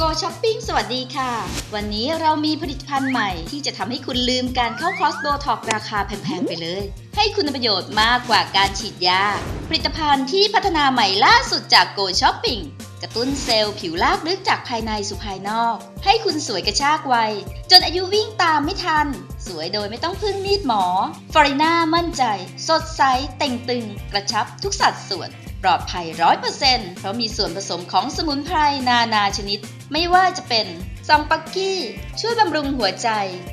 Go Shopping สวัสดีค่ะ วันนี้เรามีผลิตภัณฑ์ใหม่ที่จะทำให้คุณลืมการเข้าคอสโบท็อกราคาแพงๆไปเลย ให้คุณประโยชน์มากกว่าการฉีดยา ผลิตภัณฑ์ที่พัฒนาใหม่ล่าสุดจาก Go Shopping กระตุ้นเซลล์ผิวลากลึกจากภายในสู่ภายนอก ให้คุณสวยกระชากวัย จนอายุวิ่งตามไม่ทัน สวยโดยไม่ต้องพึ่งมีดหมอฟอริน่ามั่นใจ สดใสเต่งตึง กระชับทุกสัดส่วน ปลอดภัยร้อยเปอร์เซ็นต์เพราะมีส่วนผสมของสมุนไพรนานาชนิด ไม่ว่าจะเป็นซองปักกี้ ช่วยบำรุงหัวใจ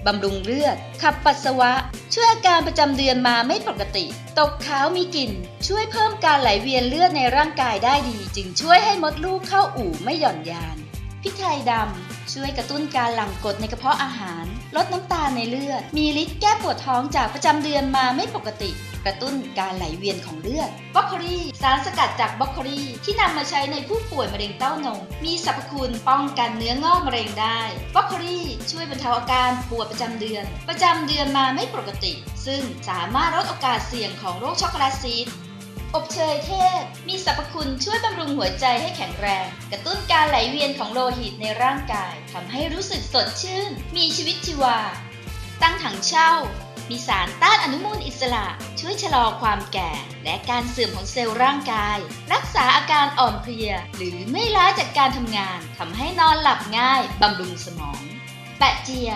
บำรุงเลือด ขับปัสสาวะ ช่วยอาการประจำเดือนมาไม่ปกติ ตกขาวมีกลิ่น ช่วยเพิ่มการไหลเวียนเลือดในร่างกายได้ดี จึงช่วยให้มดลูกเข้าอู่ไม่หย่อนยาน พริกไทยดำช่วยกระตุ้นการหลั่งกรดในกระเพาะอาหาร ลดน้ำตาลในเลือด มีฤทธิ์แก้ปวดท้องจากประจำเดือนมาไม่ปกติ กระตุ้นการไหลเวียนของเลือดบรอกโคลีสารสกัดจากบรอกโคลีที่นำมาใช้ในผู้ป่วยมะเร็งเต้านม มีสรรพคุณป้องกันเนื้องอกมะเร็งได้บรอกโคลีช่วยบรรเทาอาการปวดประจำเดือน ประจำเดือนมาไม่ปกติ ซึ่งสามารถลดโอกาสเสี่ยงของโรคช็อกโกแลตซีด อบเชยเทศ มีสรรพคุณช่วยบำรุงหัวใจให้แข็งแรง กระตุ้นการไหลเวียนของโลหิตในร่างกายทำให้รู้สึกสดชื่น มีชีวิตชีวา ตั้งถังเช่า มีสารต้านอนุมูลอิสระ ช่วยชะลอความแก่ และการเสื่อมของเซลล์ร่างกาย รักษาอาการอ่อนเพลีย หรือไม่ล้าจากการทำงานทำให้นอนหลับง่ายบำรุงสมอง แปะเจีย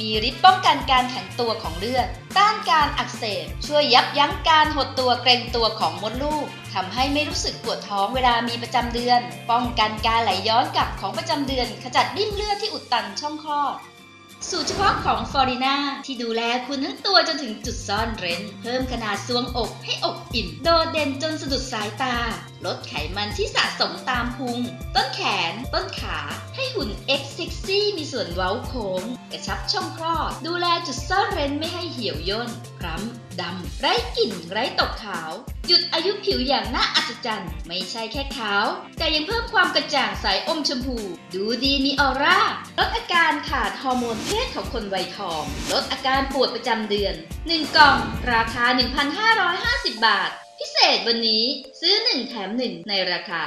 มีฤทธิ์ป้องกันการแข็งตัวของเลือด ต้านการอักเสบ ช่วยยับยั้งการหดตัวเกร็งตัวของมดลูกทำให้ไม่รู้สึกปวดท้องเวลามีประจำเดือน ป้องกันการไหลย้อนกลับของประจำเดือน ขจัดริ่มเลือดที่อุดตันช่องคลอด สูตรเฉพาะของฟอริน่าที่ดูแลคุณทั้งตัวจนถึงจุดซ่อนเร้น เพิ่มขนาดซวงอกให้อกอิ่ม โดดเด่นจนสะดุดสายตา ลดไขมันที่สะสมตามพุง ต้นแขน ต้นขา ให้หุ่น X ซิกซี่มีส่วนเว้าโค้ง กระชับช่องคลอด ดูแลจุดซ่อนเร้นไม่ให้เหี่ยวย่น คล้ำ ดำ ไร้กลิ่น ไร้ตกขาว หยุดอายุผิวอย่างน่าอัศจรรย์ ไม่ใช่แค่ขาว แต่ยังเพิ่มความกระจ่างใสอมชมพู ดูดีมีออร่า ลดอาการขาดฮอร์โมนเพศของคนวัยทอง ลดอาการปวดประจำเดือน 1 กล่อง ราคา 1,550 บาทพิเศษวันนี้ซื้อ 1 แถม 1 ในราคา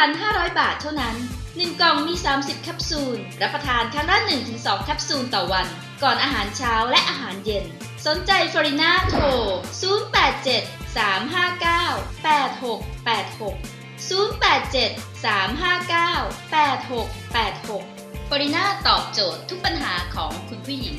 1,500 บาทเท่านั้น 1 กล่องมี 30 แคปซูล รับประทานครั้งละ 1-2 แคปซูลต่อวัน ก่อนอาหารเช้าและอาหารเย็น สนใจฟอริน่าโทร 087 359 8686 087 359 8686ฟอริน่าตอบโจทย์ทุกปัญหาของคุณผู้หญิง